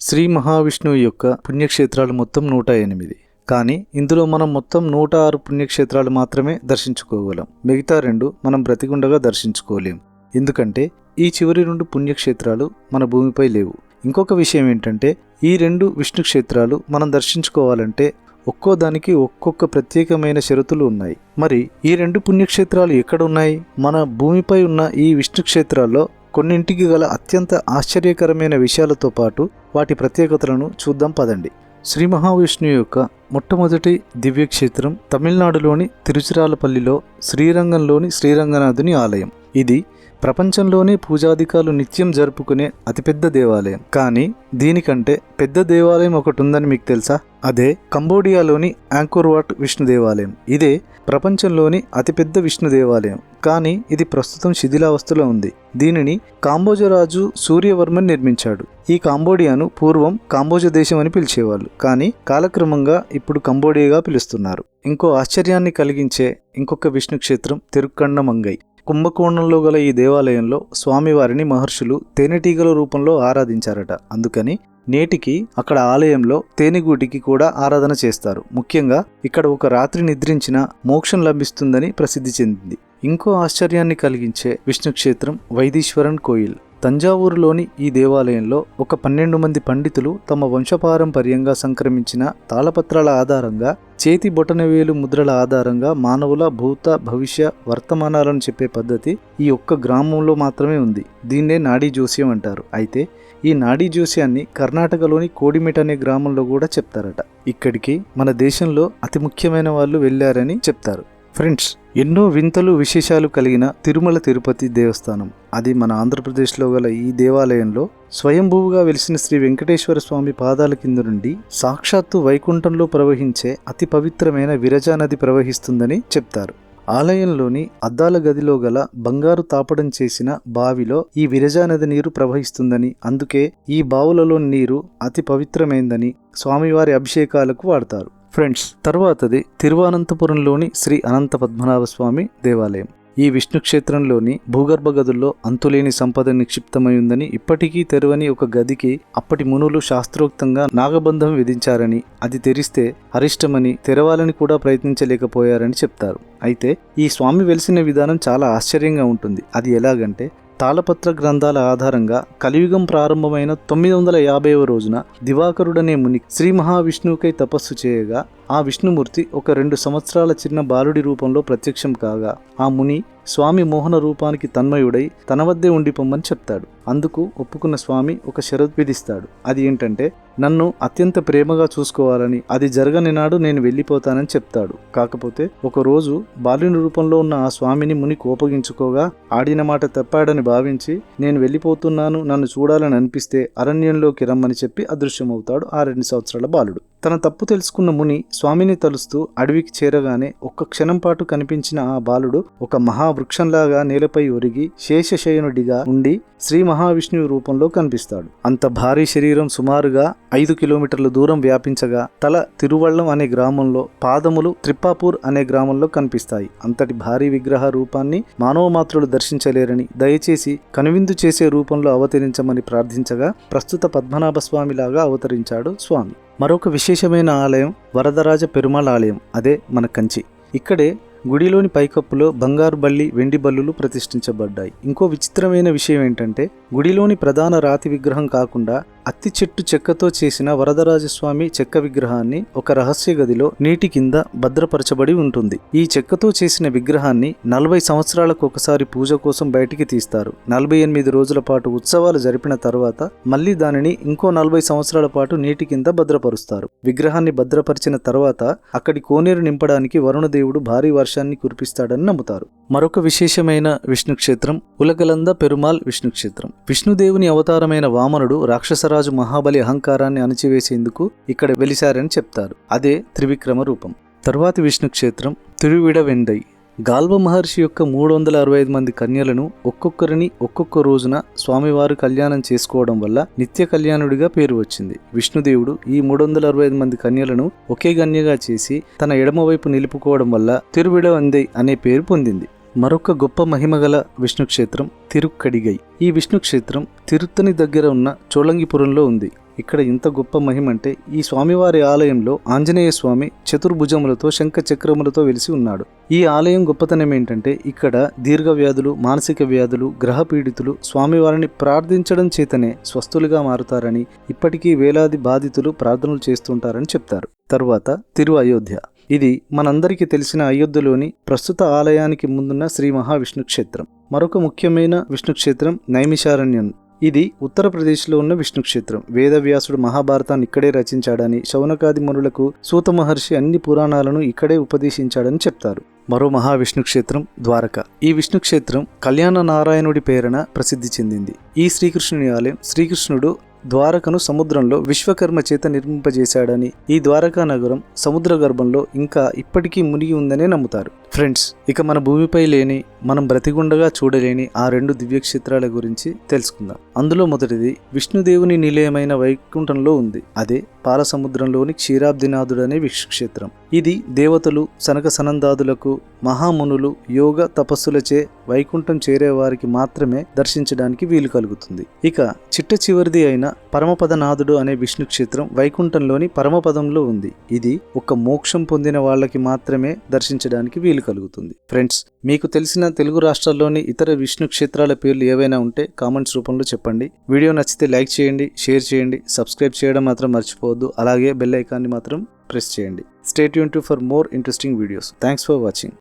శ్రీ మహావిష్ణువు యొక్క పుణ్యక్షేత్రాలు మొత్తం నూట ఎనిమిది. కానీ ఇందులో మనం మొత్తం నూట ఆరు పుణ్యక్షేత్రాలు మాత్రమే దర్శించుకోగలం. మిగతా రెండు మనం బ్రతికుండగా దర్శించుకోలేం. ఎందుకంటే ఈ చివరి రెండు పుణ్యక్షేత్రాలు మన భూమిపై లేవు. ఇంకొక విషయం ఏంటంటే ఈ రెండు విష్ణు క్షేత్రాలు మనం దర్శించుకోవాలంటే ఒక్కో దానికి ఒక్కొక్క ప్రత్యేకమైన షరతులు ఉన్నాయి. మరి ఈ రెండు పుణ్యక్షేత్రాలు ఎక్కడ ఉన్నాయి? మన భూమిపై ఉన్న ఈ విష్ణు క్షేత్రాల్లో కొన్నింటికి గల అత్యంత ఆశ్చర్యకరమైన విషయాలతో పాటు వాటి ప్రత్యేకతలను చూద్దాం పదండి. శ్రీ మహావిష్ణువు యొక్క మొట్టమొదటి దివ్యక్షేత్రం తమిళనాడులోని తిరుచిరాలపల్లిలో శ్రీరంగంలోని శ్రీరంగనాథుని ఆలయం. ఇది ప్రపంచంలోనే పూజాధికారులు నిత్యం జరుపుకునే అతిపెద్ద దేవాలయం. కానీ దీనికంటే పెద్ద దేవాలయం ఒకటి ఉందని మీకు తెలుసా? అదే కంబోడియాలోని యాంకోర్వాట్ విష్ణు దేవాలయం. ఇదే ప్రపంచంలోని అతిపెద్ద విష్ణు దేవాలయం. కానీ ఇది ప్రస్తుతం శిథిలావస్థలో ఉంది. దీనిని కాంబోజరాజు సూర్యవర్మన్ నిర్మించాడు. ఈ కాంబోడియాను పూర్వం కాంబోజ దేశం అని పిలిచేవాళ్ళు. కానీ కాలక్రమంగా ఇప్పుడు కంబోడియాగా పిలుస్తున్నారు. ఇంకో ఆశ్చర్యాన్ని కలిగించే ఇంకొక విష్ణు క్షేత్రం తిరుక్కన్నమంగై. కుంభకోణంలో గల ఈ దేవాలయంలో స్వామివారిని మహర్షులు తేనెటీగల రూపంలో ఆరాధించారట. అందుకని నేటికి అక్కడ ఆలయంలో తేనెగూటికి కూడా ఆరాధన చేస్తారు. ముఖ్యంగా ఇక్కడ ఒక రాత్రి నిద్రించిన మోక్షం లభిస్తుందని ప్రసిద్ధి చెందింది. ఇంకో ఆశ్చర్యాన్ని కలిగించే విష్ణు క్షేత్రం వైదీశ్వరన్ కోయిల్. తంజావూరులోని ఈ దేవాలయంలో ఒక పన్నెండు మంది పండితులు తమ వంశపారంపర్యంగా సంక్రమించిన తాళపత్రాల ఆధారంగా చేతి బొటనవేలు ముద్రల ఆధారంగా మానవుల భూత భవిష్య వర్తమానాలను చెప్పే పద్ధతి ఈ ఒక్క గ్రామంలో మాత్రమే ఉంది. దీన్నే నాడీ జోస్యం అంటారు. అయితే ఈ నాడీ జోస్యాన్ని కర్ణాటకలోని కోడిమెట్ అనే గ్రామంలో కూడా చెప్తారట. ఇక్కడికి మన దేశంలో అతి ముఖ్యమైన వాళ్ళు వెళ్ళారని చెప్తారు. ఫ్రెండ్స్ ఎన్నో వింతలు విశేషాలు కలిగిన తిరుమల తిరుపతి దేవస్థానం. అది మన ఆంధ్రప్రదేశ్లో గల ఈ దేవాలయంలో స్వయంభూవుగా వెలిసిన శ్రీ వెంకటేశ్వర స్వామి పాదాల కింద నుండి సాక్షాత్తు వైకుంఠంలో ప్రవహించే అతి పవిత్రమైన విరజా నది ప్రవహిస్తుందని చెప్తారు. ఆలయంలోని అద్దాల గదిలో గల బంగారు తాపడం చేసిన బావిలో ఈ విరజా నది నీరు ప్రవహిస్తుందని అందుకే ఈ బావులలో నీరు అతి పవిత్రమైందని స్వామివారి అభిషేకాలకు వాడతారు. ఫ్రెండ్స్ తర్వాతది తిరువనంతపురంలోని శ్రీ అనంత పద్మనాభ స్వామి దేవాలయం. ఈ విష్ణు క్షేత్రంలోని భూగర్భ గదుల్లో అంతులేని సంపద నిక్షిప్తమై ఉందని ఇప్పటికీ తెరవని ఒక గదికి అప్పటి మునులు శాస్త్రోక్తంగా నాగబంధం విధించారని అది తెరిస్తే అరిష్టమని తెరవాలని కూడా ప్రయత్నించలేకపోయారని చెప్తారు. అయితే ఈ స్వామి వెలిసిన విధానం చాలా ఆశ్చర్యంగా ఉంటుంది. అది ఎలాగంటే తాళపత్ర గ్రంథాల ఆధారంగా కలియుగం ప్రారంభమైన తొమ్మిది వందల యాభైవ రోజున దివాకరుడనే ముని శ్రీ మహావిష్ణువుకై తపస్సు చేయగా ఆ విష్ణుమూర్తి ఒక రెండు సంవత్సరాల చిన్న బాలుడి రూపంలో ప్రత్యక్షం కాగా ఆ ముని స్వామి మోహన రూపానికి తన్మయుడై తన వద్దే ఉండిపోమ్మని చెప్తాడు. అందుకు ఒప్పుకున్న స్వామి ఒక షరత్ విధిస్తాడు. అది ఏంటంటే నన్ను అత్యంత ప్రేమగా చూసుకోవాలని అది జరగని నాడు నేను వెళ్ళిపోతానని చెప్తాడు. కాకపోతే ఒకరోజు బాలుని రూపంలో ఉన్న ఆ స్వామిని ముని కోపగించుకోగా ఆడిన మాట తప్పాడని భావించి నేను వెళ్ళిపోతున్నాను నన్ను చూడాలని అనిపిస్తే అరణ్యంలోకి రమ్మని చెప్పి అదృశ్యమవుతాడు ఆ రెండు సంవత్సరాల బాలుడు. తన తప్పు తెలుసుకున్న ముని స్వామిని తలుస్తూ అడవికి చేరగానే ఒక్క క్షణం పాటు కనిపించిన ఆ బాలుడు ఒక మహావృక్షంలాగా నేలపై ఒరిగి శేషశయనుడిగా ఉండి శ్రీ మహావిష్ణువు రూపంలో కనిపిస్తాడు. అంత భారీ శరీరం సుమారుగా ఐదు కిలోమీటర్ల దూరం వ్యాపించగా తల తిరువళ్ళం అనే గ్రామంలో పాదములు త్రిప్పాపూర్ అనే గ్రామంలో కనిపిస్తాయి. అంతటి భారీ విగ్రహ రూపాన్ని మానవమాత్రులు దర్శించలేరని దయచేసి కనువిందు చేసే రూపంలో అవతరించమని ప్రార్థించగా ప్రస్తుత పద్మనాభ స్వామిలాగా అవతరించాడు స్వామి. మరొక విశేషమైన ఆలయం వరదరాజ పెరుమాళ్ ఆలయం. అదే మన కంచి. ఇక్కడే గుడిలోని పైకప్పులో బంగారు బల్లి వెండి బల్లులు ప్రతిష్ఠించబడ్డాయి. ఇంకో విచిత్రమైన విషయం ఏంటంటే గుడిలోని ప్రధాన రాతి విగ్రహం కాకుండా అత్తి చెట్టు చెక్కతో చేసిన వరదరాజస్వామి చెక్క విగ్రహాన్ని ఒక రహస్య గదిలో నీటి కింద భద్రపరచబడి ఉంటుంది. ఈ చెక్కతో చేసిన విగ్రహాన్ని నలభై సంవత్సరాలకు ఒకసారి పూజ కోసం బయటికి తీస్తారు. నలభై ఎనిమిది రోజుల పాటు ఉత్సవాలు జరిపిన తర్వాత మళ్ళీ దానిని ఇంకో నలభై సంవత్సరాల పాటు నీటి కింద భద్రపరుస్తారు. విగ్రహాన్ని భద్రపరిచిన తర్వాత అక్కడి కోనేరు నింపడానికి వరుణదేవుడు భారీ వర్షాన్ని కురిపిస్తాడని నమ్ముతారు. మరొక విశేషమైన విష్ణు క్షేత్రం ఉలగలంద పెరుమాల్ విష్ణు క్షేత్రం విష్ణుదేవుని అవతారమైన వామనుడు రాక్షసరాజు మహాబలి అహంకారాన్ని అణిచివేసేందుకు ఇక్కడ వెలిశారని చెప్తారు. అదే త్రివిక్రమ రూపం. తరువాతి విష్ణు క్షేత్రం తిరువిడవెండై. గాల్వ మహర్షి యొక్క మూడు వందల అరవై ఐదు మంది కన్యలను ఒక్కొక్కరిని ఒక్కొక్క రోజున స్వామివారు కళ్యాణం చేసుకోవడం వల్ల నిత్య కళ్యాణుడిగా పేరు వచ్చింది. విష్ణుదేవుడు ఈ మూడు వందల అరవై ఐదు మంది కన్యలను ఒకే గన్యగా చేసి తన ఎడమవైపు నిలుపుకోవడం వల్ల తిరువిడవందై అనే పేరు పొందింది. మరొక గొప్ప మహిమగల విష్ణు క్షేత్రం తిరుక్కడిగై. ఈ విష్ణు క్షేత్రం తిరుత్తని దగ్గర ఉన్న చోళంగిపురంలో ఉంది. ఇక్కడ ఇంత గొప్ప మహిమ అంటే ఈ స్వామివారి ఆలయంలో ఆంజనేయ స్వామి చతుర్భుజములతో శంఖ చక్రములతో వెలిసి ఉన్నాడు. ఈ ఆలయం గొప్పతనం ఏంటంటే ఇక్కడ దీర్ఘ వ్యాధులు మానసిక వ్యాధులు గ్రహ పీడితులు స్వామివారిని ప్రార్థించడం చేతనే స్వస్థులుగా మారుతారని ఇప్పటికీ వేలాది బాధితులు ప్రార్థనలు చేస్తుంటారని చెప్తారు. తరువాత తిరు అయోధ్య ఇది మనందరికీ తెలిసిన అయోధ్యలోని ప్రస్తుత ఆలయానికి ముందున్న శ్రీ మహావిష్ణు క్షేత్రం మరొక ముఖ్యమైన విష్ణు క్షేత్రం నైమిషారణ్యం. ఇది ఉత్తరప్రదేశ్లో ఉన్న విష్ణు క్షేత్రం వేదవ్యాసుడు మహాభారతాన్ని ఇక్కడే రచించాడని శౌనకాది మునులకు సూత మహర్షి అన్ని పురాణాలను ఇక్కడే ఉపదేశించాడని చెప్తారు. మరో మహావిష్ణు క్షేత్రం ద్వారక. ఈ విష్ణు క్షేత్రం కళ్యాణ నారాయణుడి పేరున ప్రసిద్ధి చెందింది. ఈ శ్రీకృష్ణుని ఆలయం శ్రీకృష్ణుడు ద్వారకను సముద్రంలో విశ్వకర్మ చేత నిర్మింపజేశాడని ఈ ద్వారకా నగరం సముద్ర గర్భంలో ఇంకా ఇప్పటికీ మునిగి ఉందనే నమ్ముతారు. ఫ్రెండ్స్ ఇక మన భూమిపై లేని మనం బ్రతిగుండగా చూడలేని ఆ రెండు దివ్యక్షేత్రాల గురించి తెలుసుకుందాం. అందులో మొదటిది విష్ణుదేవుని నిలయమైన వైకుంఠంలో ఉంది. అదే పాలసముద్రంలోని క్షీరాబ్దినాథుడనే క్షీరాబ్దినాథుడు అనే విష్ణుక్షేత్రం ఇది దేవతలు సనక సనందాదులకు మహామునులు యోగ తపస్సులచే వైకుంఠం చేరేవారికి మాత్రమే దర్శించడానికి వీలు కలుగుతుంది. ఇక చిట్ట చివరిది అయిన పరమపదనాథుడు అనే విష్ణు క్షేత్రం వైకుంఠంలోని పరమపదంలో ఉంది. ఇది ఒక మోక్షం పొందిన వాళ్ళకి మాత్రమే దర్శించడానికి వీలు కలుగుతుంది. ఫ్రెండ్స్ మీకు తెలిసిన తెలుగు రాష్ట్రాల్లోని ఇతర విష్ణు క్షేత్రాల పేర్లు ఏవైనా ఉంటే కామెంట్స్ రూపంలో చెప్పండి. వీడియో నచ్చితే లైక్ చేయండి షేర్ చేయండి సబ్స్క్రైబ్ చేయడం మాత్రం మర్చిపోవద్దు అలాగే బెల్ ఐకాన్ని మాత్రం ప్రెస్ చేయండి. Stay Yoon to for more interesting videos thanks for watching